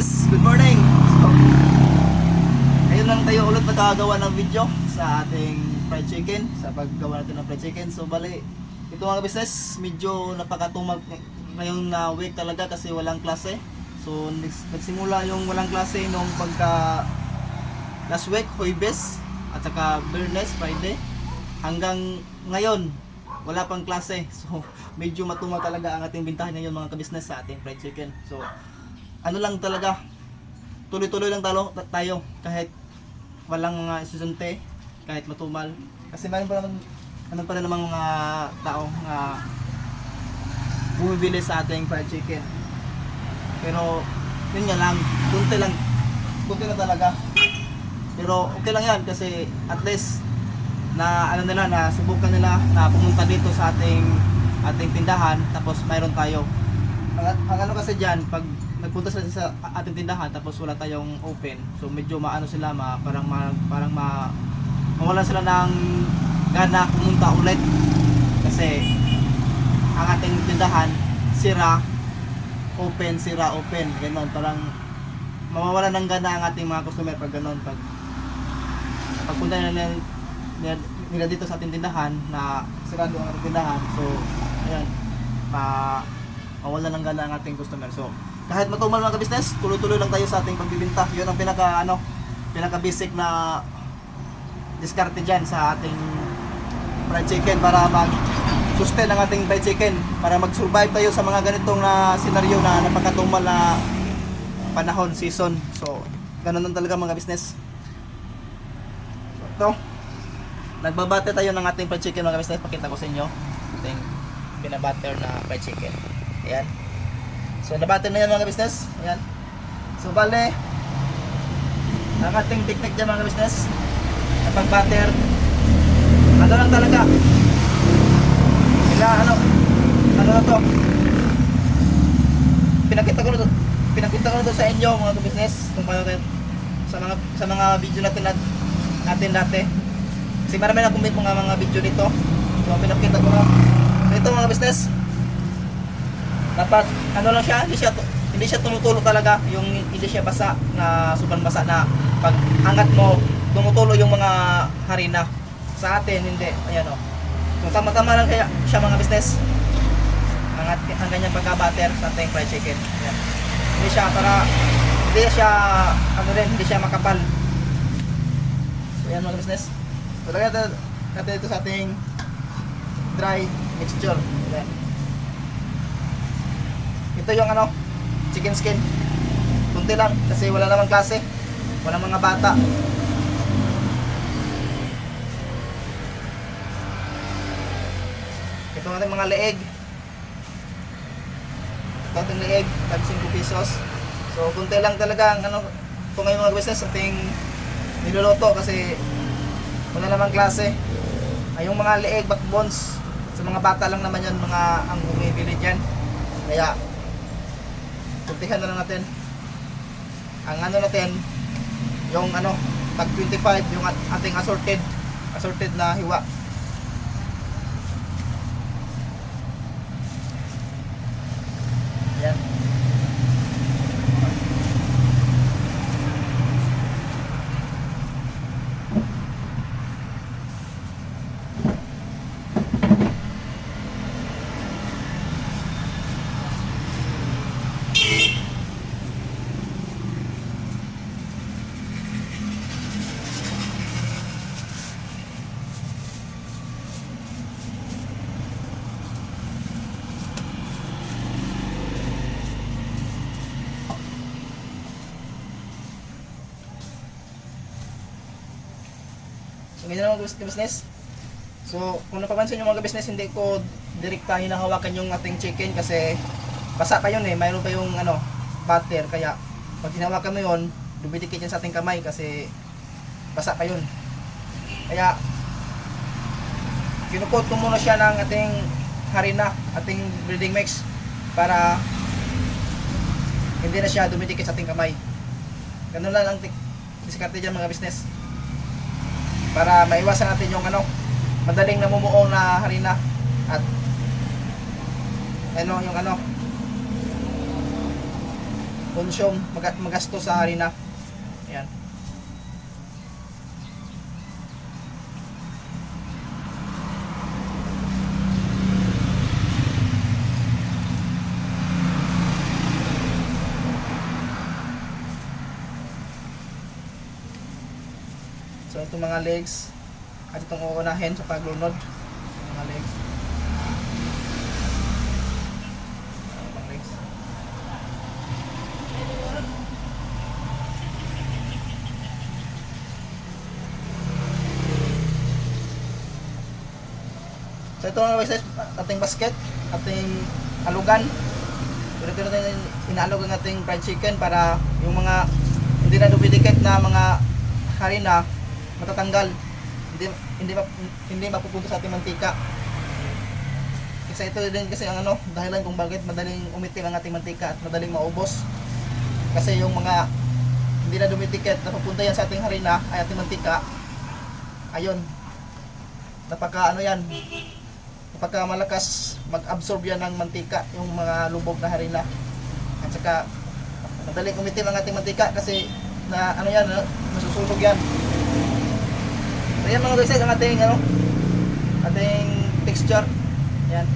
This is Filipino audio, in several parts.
business, good morning! So, ngayon lang tayo ulit nagkagawa ng video sa ating fried chicken, sa paggawa natin ng fried chicken. So, bali, ito mga business, medyo napakatumag ngayong na week talaga kasi walang klase. So, nags- nagsimula yung walang klase nung pagka last week, Huwebes, at saka Bernes, Friday. Hanggang ngayon, wala pang klase. So, medyo matumag talaga ang ating bintahan ngayon mga kabisnes sa ating fried chicken. So, ano lang talaga, tuloy-tuloy lang talo, tayo kahit walang mga estudyante, kahit matumal. Kasi mayroon pa naman, ano pa rin namang mga tao na bumibili sa ating fried chicken. Pero, yun nga lang, kunti lang, kunti lang talaga. Pero okay lang yan kasi at least na ano nila na subukan nila na pumunta dito sa ating ating tindahan tapos mayroon tayo. Ang, ang ano kasi diyan pag nagpunta sila sa ating tindahan tapos wala tayong open. So medyo maano sila ma, parang ma, parang ma mawalan sila ng gana pumunta ulit. Kasi ang ating tindahan sira open sira open ganon parang mawawalan ng gana ang ating mga customer pag ganon pag pagpunta nila, nila, nila dito sa ating tindahan na sirado ang ating tindahan. So ayan ma mawala ng gana ang ating customer. So kahit matumal mga business tuloy-tuloy lang tayo sa ating pagbibinta yun ang pinaka ano pinaka basic na diskarte dyan sa ating fried chicken para mag sustain ang ating fried chicken para mag-survive tayo sa mga ganitong na senaryo na napakatumal na panahon, season. So, ganun lang talaga mga business. So, ito, nagbabate tayo ng ating fried chicken mga business. Pakita ko sa inyo. Ating binabatter na fried chicken. Ayan. So, nabate na yan mga business. Ayan. So, bale, ang ating technique dyan mga business, na pag-batter, ano lang talaga, Kaya ano, ano na to, pinakita ko na to, pinakita ko na to sa inyo mga business kung paano tayo sa mga sa mga video natin nat, natin dati. Kasi marami na kumit mga mga video nito. So pinakita ko na. So ito mga business. Dapat ano lang siya, hindi siya hindi siya tumutulo talaga, yung hindi siya basa na sobrang basa na pag angat mo tumutulo yung mga harina. Sa atin hindi. Ayan oh. So tama-tama lang kaya siya mga business. Ang, ang ganyang pagka-butter sa ating fried chicken. Ayan hindi siya para hindi siya ano rin, hindi siya makapal. So yan mga business. So lagyan natin, natin ito sa ating dry mixture. Ayan. Ito yung ano, chicken skin. Kunti lang kasi wala namang klase. Walang mga bata. Ito ang ating mga leeg. Ito ating leeg, tag 5 pesos. So, kunti lang talaga ang ano, ito ngayon mga business ating niluluto kasi wala namang klase. Ay, mga leeg, backbones, sa mga bata lang naman yan, mga ang bumibili dyan. Kaya, kuntihan na lang natin. Ang ano natin, yung ano, tag 25, yung at- ating assorted, assorted na hiwa. Mga business. So, kung napapansin nyo mga business, hindi ko direkta hinahawakan yung ating chicken kasi basa pa yun eh. Mayroon pa yung ano, butter. Kaya, pag hinawakan mo yun, dumidikit yan sa ating kamay kasi basa pa yun. Kaya, kinukot ko muna siya ng ating harina, ating breading mix para hindi na siya dumidikit sa ating kamay. Ganun lang ang diskarte dyan mga business para maiwasan natin yung ano madaling namumuo na harina at ano yung ano consume, mag magasto sa harina. Itong mga legs at itong uunahin sa paglunod. Mga legs. So ito mga guys, ating basket, ating alugan. Pero ito natin inaalog ang ating fried chicken para yung mga hindi na dumidikit na mga harina matatanggal. Hindi hindi hindi mapupunta sa ating mantika. Kasi ito din kasi ang ano, dahilan kung bakit madaling umitim ang ating mantika at madaling maubos. Kasi yung mga hindi na dumitikit na papunta yan sa ating harina ay ating mantika. Ayun. Napaka ano yan, Kapag malakas mag-absorb yan ng mantika, yung mga lubog na harina. At saka, madaling umitim ang ating mantika kasi na ano yan, na- nasusunog yan. So yan mga guys, ang ating ano, ating texture. Yan.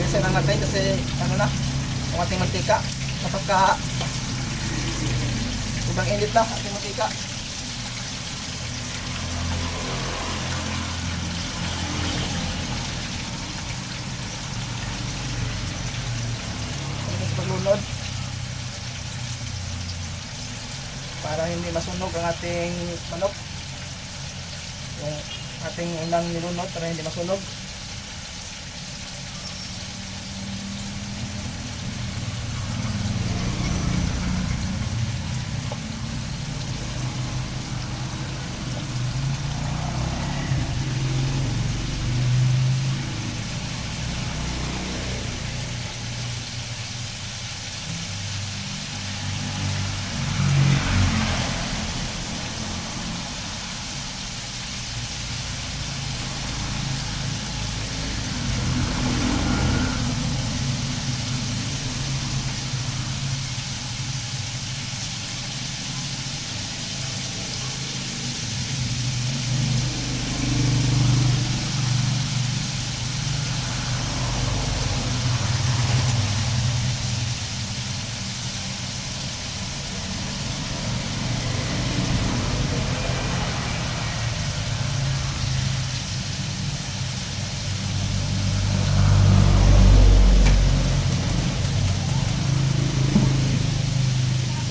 Ginisin lang natin kasi ano na, ang ating mantika. Napagka ibang init na ating mantika. Paglunod para hindi masunog ang ating manok yung ating unang nilunod para hindi masunog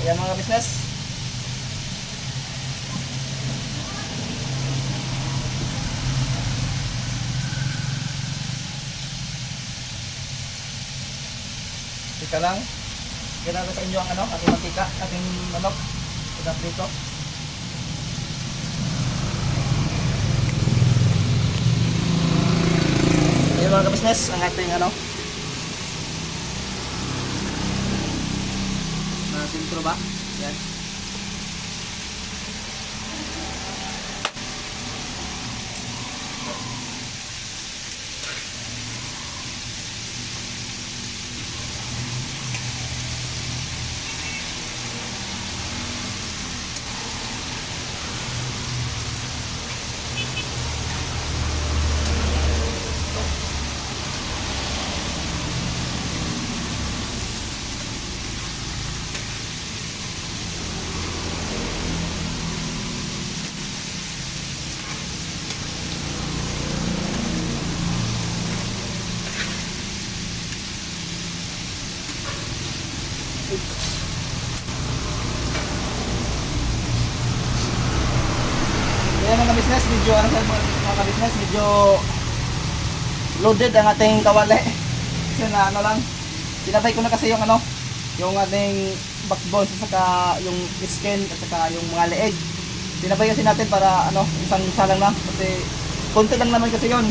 Kaya mga business. Tika lang. Inyo ang ano, ating mantika, ating manok. Ito dito. Ayan mga business, ang ating ano, na sintro ba? Yan. Kaya mga business, medyo ano sa mga, mga business, medyo loaded ang ating kawali. Kasi na ano lang, Tinabay ko na kasi yung ano, yung ating backbone at saka yung skin at saka yung mga leeg. Tinabay kasi natin para ano, isang isa lang na kasi konti lang naman kasi yun.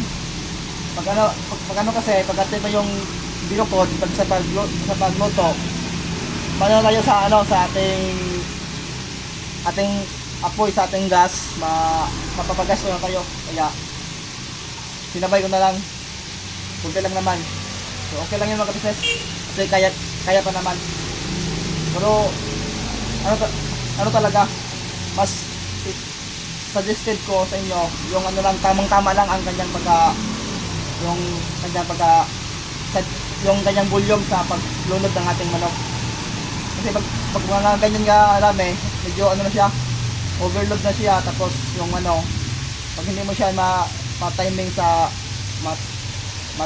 Pag ano, pag, pag ano kasi, pag atin pa yung binukod, pag sa, paglo, sa pagluto, malalayo sa ano, sa ating ating apoy sa ating gas, ma, mapapagas na tayo. Kaya, sinabay ko na lang. Kunti lang naman. So, okay lang yun mga kapisnes. Kasi kaya, kaya pa naman. Pero, ano, ano talaga, mas suggested ko sa inyo, yung ano lang, tamang-tama lang ang kanyang pagka, yung kanyang pagka, yung kanyang volume sa paglunod ng ating manok. Kasi pag, pag mga ganyan nga arami, medyo ano na siya, overload na siya, tapos yung ano, pag hindi mo siya ma, ma-timing sa, ma, ma,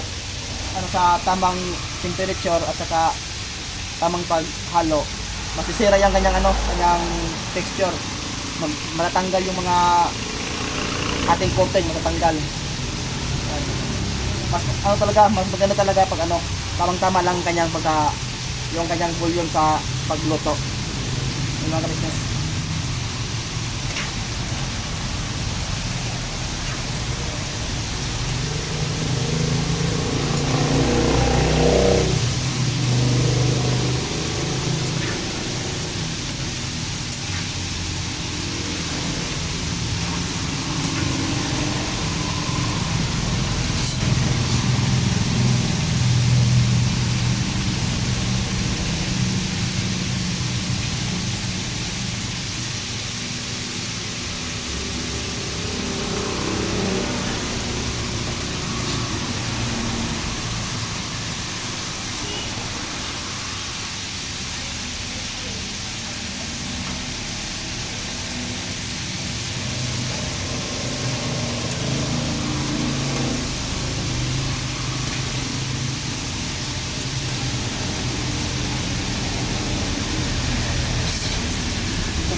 ano sa tamang temperature at saka tamang paghalo, masisira yung kanyang ano, kanyang texture. Mag, matatanggal yung mga ating coating, matatanggal. Mas ano talaga, mas maganda talaga pag ano, tamang tama lang kanyang pagka yung kanyang volume sa pagluto. Yung mga business.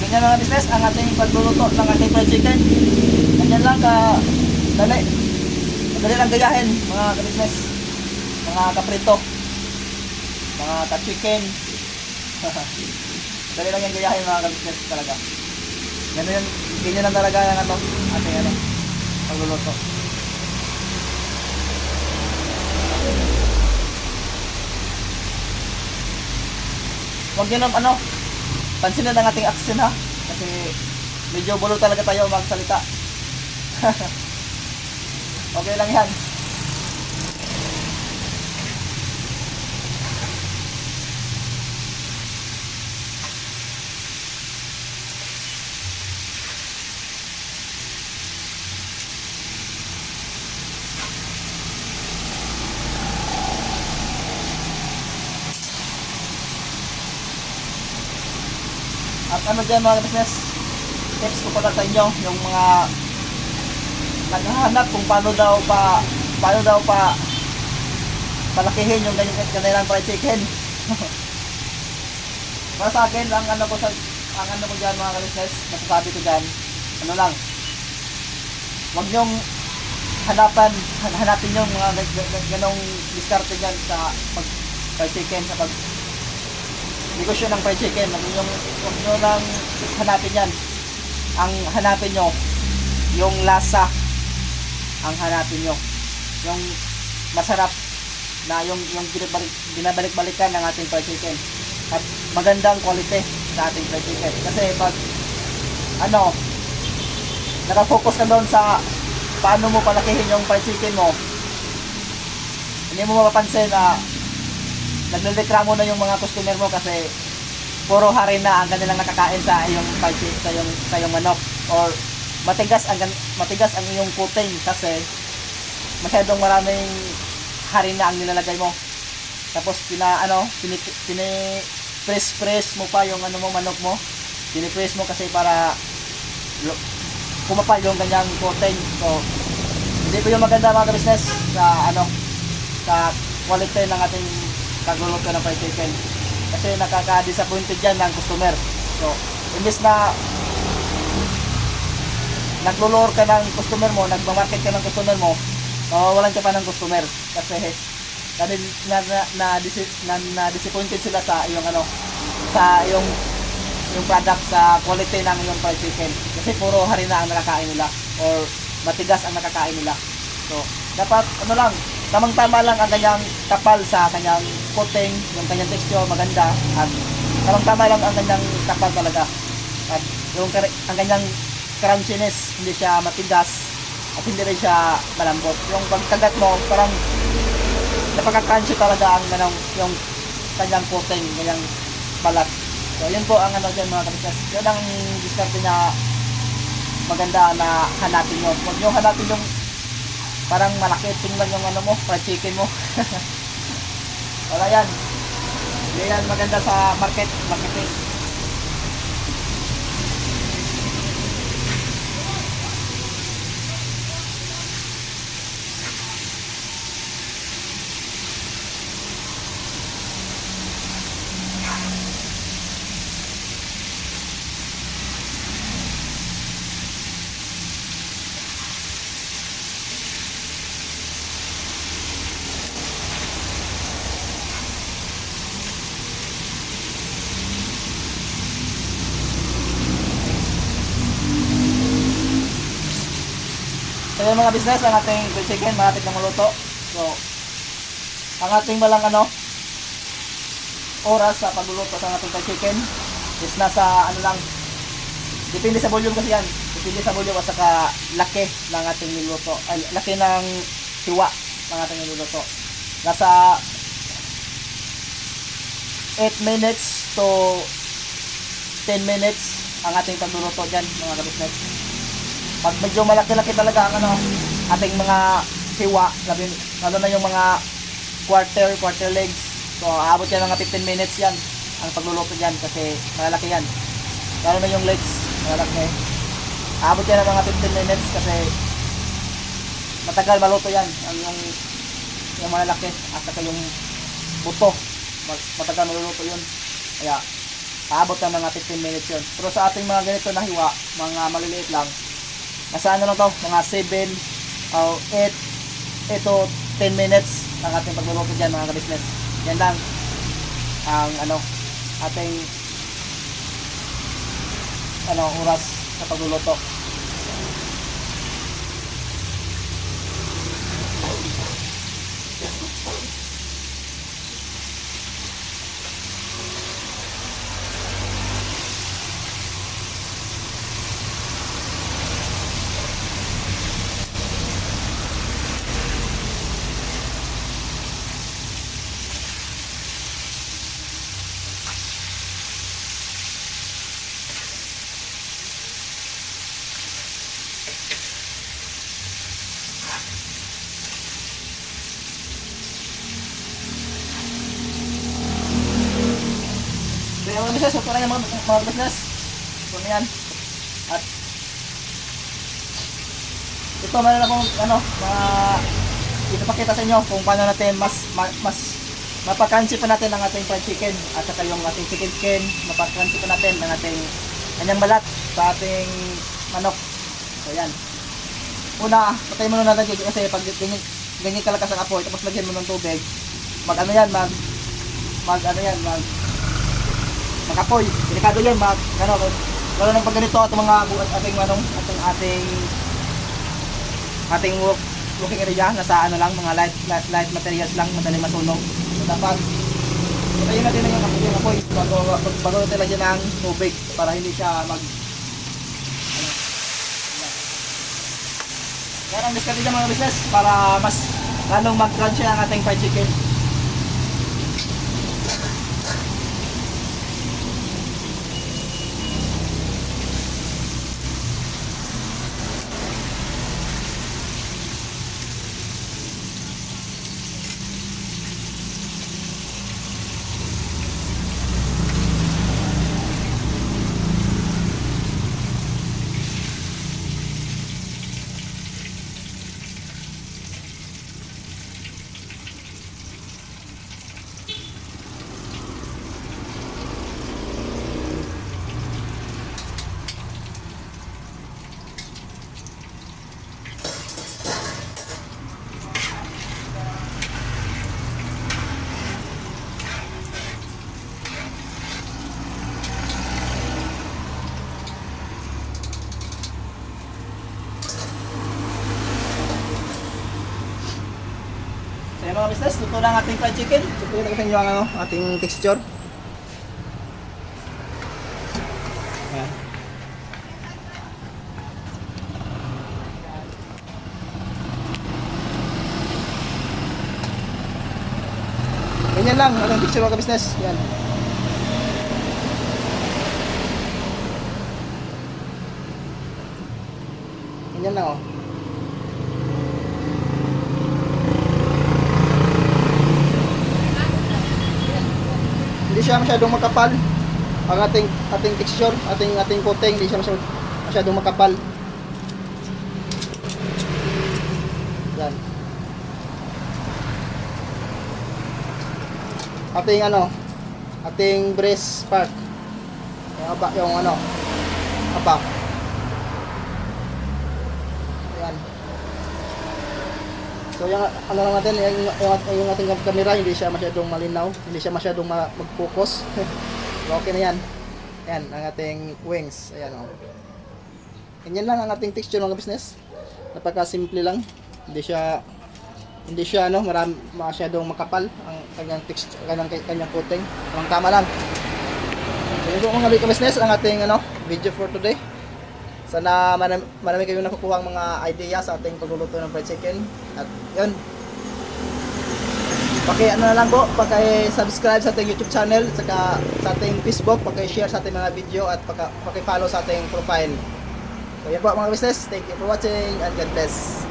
Ganyan mga business, ang ating pagluluto ng ating fried chicken. Ganyan lang ka, dali. Madali lang gayahin, mga ka-business. Mga kaprito. Mga ka-chicken. dali lang yung gayahin, mga ka-business talaga. Ganyan, yun- ganyan lang talaga yung ano, ating ano, pagluluto. Huwag nyo naman ano, pansinin ang ating action ha. Kasi medyo bulo talaga tayo magsalita. okay lang yan. Ano dyan mga business, tips ko pala sa inyo, yung mga naghahanap kung paano daw pa, paano daw pa palakihin yung ganyan kanilang fried chicken. Para sa akin, ang ano ko sa, ang ano ko dyan mga business, masasabi ko dyan, ano lang, huwag nyong hanapan, han- hanapin yung mga gan- gan- ganong diskarte dyan sa pag fried chicken, sa pag negosyo ng fried chicken. Huwag nyo, huwag lang hanapin yan. Ang hanapin nyo, yung lasa ang hanapin nyo. Yung masarap na yung, yung binabalik, binabalik-balikan ng ating fried chicken. At magandang quality sa ating fried chicken. Kasi pag ano, nakafocus ka doon sa paano mo palakihin yung fried chicken mo, hindi mo mapapansin na nagreklamo na yung mga customer mo kasi puro hari na ang kanilang nakakain sa iyong party, sa iyong sa iyong manok or matigas ang matigas ang iyong coating kasi masyadong maraming hari na ang nilalagay mo. Tapos pina ano, pini, pini press press mo pa yung ano mo manok mo. Pini-press mo kasi para kumapal yung kanyang coating. So hindi po yung maganda mga business sa ano sa quality ng ating kagluluto ng fried chicken. Kasi nakaka-disappointed yan ng customer. So, imbes na naglulor ka ng customer mo, nagmamarket ka ng customer mo, mawawalan ka pa ng customer. Kasi na na na, na, na, na disappointed sila sa yung ano sa yung yung product sa quality ng yung fried chicken kasi puro harina ang nakakain nila or matigas ang nakakain nila so dapat ano lang tamang tama lang ang kanyang kapal sa kanyang coating yung kanyang texture maganda at tamang tama lang ang kanyang kapal talaga at yung ang kanyang crunchiness hindi siya matigas at hindi rin siya malambot yung pagkagat mo parang napaka-crunchy talaga ang ano, yung kanyang coating, kanyang balat. So, yun po ang ano dyan mga kabisnes. Yun ang diskarte niya maganda na hanapin nyo. Huwag nyo hanapin yung parang malaki. Tingnan yung ano mo, fried chicken mo. Wala yan. Hindi yan maganda sa market, marketing. Mga business, ang ating grilled chicken, malapit na maluto. So, ang ating malang ano, oras sa pagluluto sa ating chicken is nasa ano lang, depende sa volume kasi yan. Depende sa volume at saka laki ng ating niluto. Ay, laki ng hiwa ng ating niluluto. Nasa 8 minutes to 10 minutes ang ating pagluluto dyan mga kabisnes pag medyo malaki-laki talaga ang ano, ating mga hiwa, labi, lalo na yung mga quarter, quarter legs. So, aabot yan mga 15 minutes yan ang pagluluto dyan kasi malalaki yan. Lalo na yung legs, malalaki. Aabot yan ng mga 15 minutes kasi matagal maluto yan. Ang yung, yung malalaki at saka yung buto. ma- Matagal maluluto yun. Kaya, aabot ng mga 15 minutes yun. Pero sa ating mga ganito na hiwa, mga maliliit lang, nasa ano lang to, mga 7 o 8 ito 10 minutes ang ating pagluluto dyan mga kabisnes. Yan lang ang ano ating ano oras sa pagluluto. Business, ito na yung mga, mga business. Na yan. At ito meron akong ano, mga ipapakita sa inyo kung paano natin mas ma, mas mapakranchi pa natin ang ating fried chicken at saka yung ating chicken skin, mapakranchi pa natin ang ating kanyang balat sa ating manok. So yan. Una, patay mo na natin kasi pag ganyan, ganyan kalakas ang apoy tapos lagyan mo ng tubig, mag ano yan, mag mag ano yan, mag makapoy. Delikado yan, mag, ano, lalo ng pag ganito at mga bukas ating anong, ating ating ating work, working area, nasa ano lang, mga light, light, light materials lang, madali masunog. So, dapat, patayin natin yung apoy, yung apoy, bago, bago natin lagyan ng tubig, para hindi siya mag, ano, yan. Ang discard mga business, para mas lalong mag-crunchy ang ating fried chicken. Business, luto na ating fried chicken. Ito ko sa inyo ang ano, ating texture. Ayan. Ganyan lang, ating texture mga business. Yan. Ganyan lang oh. hindi siya masyadong makapal ang ating ating texture, ating ating coating, hindi siya masyadong, masyadong makapal. Yan. Ating ano, ating breast part. Yung aba, yung ano, aba. Yan. So yung ano lang natin, yung, yung, yung ating camera hindi siya masyadong malinaw, hindi siya masyadong ma- mag-focus. Okay na yan. Yan, ang ating wings. Ayan o. Oh. Ganyan lang ang ating texture mga business. Napaka-simple lang. Hindi siya hindi siya ano, marami masyadong makapal ang kanyang texture, kanyang kanyang coating. Tamang tama lang. So, yun po mga business ang ating ano, video for today. Sana marami, marami kayong nakukuha mga idea sa ating pagluluto ng fried chicken. At yun, Paki ano na lang po, paki-subscribe sa ating YouTube channel, saka sa ating Facebook, paki-share sa ating mga video at paki- paki-follow sa ating profile. So yan po mga business, thank you for watching and God bless.